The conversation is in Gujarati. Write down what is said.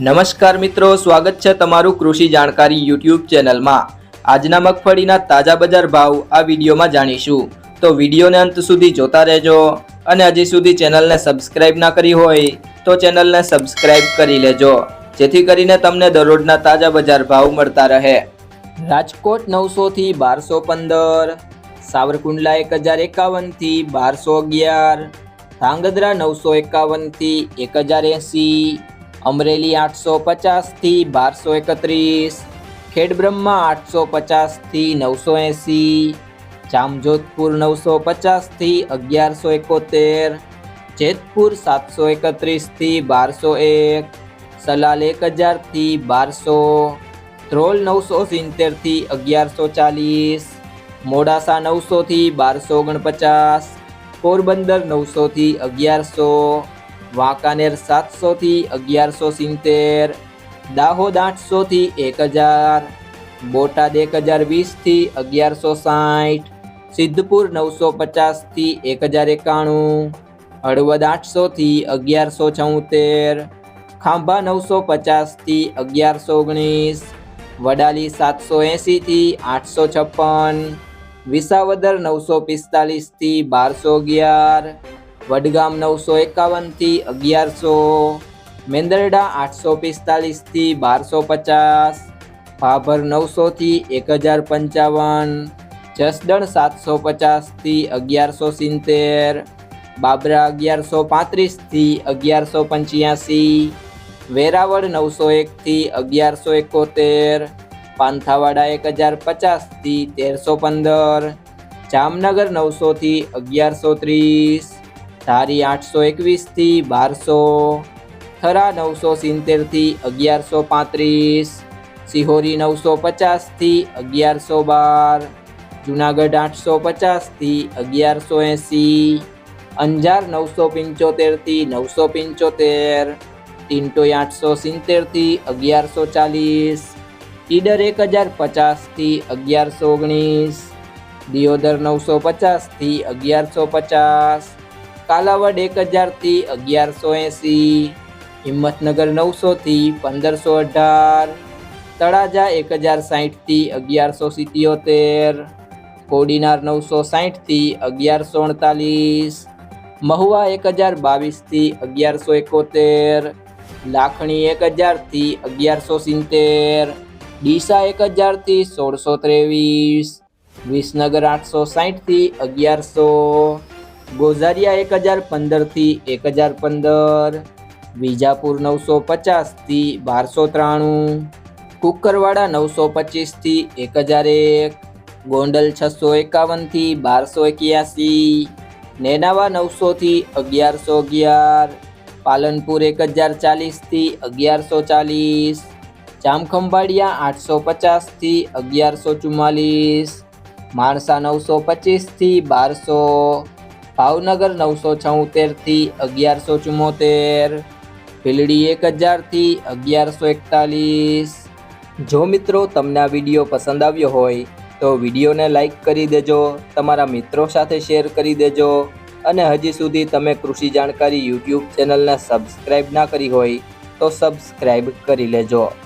નમસ્કાર મિત્રો, સ્વાગત છે તમારું કૃષિ જાણકારી યુટ્યુબ ચેનલમાં. આજના મગફળીના તાજા બજાર ભાવ આ વિડીયોમાં જાણીશું. તો વિડીયોને અંત સુધી જોતા રહેજો અને હજી સુધી ચેનલને સબસ્ક્રાઇબ ના કરી હોય તો ચેનલને સબસ્ક્રાઇબ કરી લેજો, જેથી કરીને તમને દરરોજના તાજા બજાર ભાવ મળતા રહે. રાજકોટ નવસોથી બારસો પંદર, સાવરકુંડલા એક હજાર એકાવનથી બારસો અગિયાર, ધાંગધ્રા નવસો એકાવનથી એક હજાર એંસી અમરેલી આઠસો પચાસથી બારસો એકત્રીસ ખેડબ્રહ્મા આઠસો પચાસથી નવસો એંસી, જામજોધપુર નવસો પચાસથી અગિયારસો એકોતેર, જેતપુર સાતસો એકત્રીસથી બારસો એક, સલાલ એક હજારથી બારસો, ધ્રોલ નવસો સિત્તેરથી અગિયારસો ચાલીસ, મોડાસા નવસોથી બારસો ઓગણપચાસ, પોરબંદર નવસોથી અગિયારસો વાંકાનેર સાતસોથી અગિયારસો સિત્તેર, દાહોદ આઠસોથી એક હજાર, બોટાદ એક હજાર વીસથી અગિયારસો સાઠ, સિદ્ધપુર નવસો પચાસથી એક હજાર એકાણું, હળવદ આઠસોથી અગિયારસો છોતેર, ખાંભા નવસો પચાસથી અગિયારસો ઓગણીસ, વડાલી સાતસો એંશીથી આઠસો છપ્પન, વિસાવદર નવસો પિસ્તાલીસથી બારસો અગિયાર વડગામ નવસો એકાવનથી અગિયારસો, મેંદરડા આઠસો પિસ્તાલીસથી બારસો પચાસ, ભાભર નવસોથી એક હજાર પંચાવન, જસદણ સાતસો પચાસથી અગિયારસો સિત્તેર, બાબરા અગિયારસો પાંત્રીસથી અગિયારસો પંચ્યાસી, વેરાવળ નવસો એકથી અગિયારસો એકોતેર, પાંથાવાડા એક હજાર પચાસથી તેરસો પંદર, જામનગર નવસોથી અગિયારસો ત્રીસ ધારી આઠસો એકવીસથી બારસો થરા નવસો સિત્તેરથી અગિયારસો પાંત્રીસ, સિહોરી નવસો પચાસથી અગિયારસો બાર, જુનાગઢ આઠસો પચાસથી અગિયારસો એંસી, અંજાર નવસો પંચોતેરથી નવસો પંચોતેર ટિન્ટોઈ આઠસો સિત્તેરથી અગિયારસો ચાલીસ, ઈડર એક હજાર પચાસથી અગિયારસો ઓગણીસ, દિયોદર નવસો પચાસથી અગિયારસો પચાસ કાલાવડ એક હજારથી અગિયારસો એંસી, હિંમતનગર નવસોથી પંદરસો અઢાર, તળાજા એક હજાર સાહીઠથી અગિયારસો સિત્યોતેર, કોડીનાર નવસો સાહીઠથી અગિયારસો અડતાલીસ, મહુવા એક હજાર બાવીસથી અગિયારસો એકોતેર, લાખણી એક હજારથી અગિયારસો સિત્તેર, ડીસા એક હજારથી સોળસો ત્રેવીસ, વિસનગર આઠસો સાહીઠથી અગિયારસો ગોઝારિયા એક હજાર પંદરથી એક હજાર પંદર. વિજાપુર નવસો પચાસથી બારસો ત્રાણું. કુકરવાડા નવસો પચીસથી એક હજાર એક. ગોંડલ છસો એકાવનથી બારસો એક્યાસી. નેનાવા નવસોથી અગિયારસો અગિયાર. પાલનપુર એક હજાર ચાલીસથી અગિયારસો ચાલીસ. જામખંભાળિયા આઠસો પચાસથી અગિયારસો ચુમ્માલીસ. માણસા નવસો પચીસથી બારસો. ભાવનગર નવસો છોતેરથી અગિયારસો ચુમ્મોતેર ભીલડી એક હજારથી અગિયારસો એકતાલીસ. જો મિત્રો તમને આ વીડિયો પસંદ આવ્યો હોય, તો વિડીયોને લાઈક કરી દેજો, તમારા મિત્રો સાથે શેર કરી દેજો, અને હજી સુધી તમે કૃષિ જાણકારી યુટ્યુબ ચેનલને સબસ્ક્રાઈબ ના કરી હોય, તો સબસ્ક્રાઈબ કરી લેજો.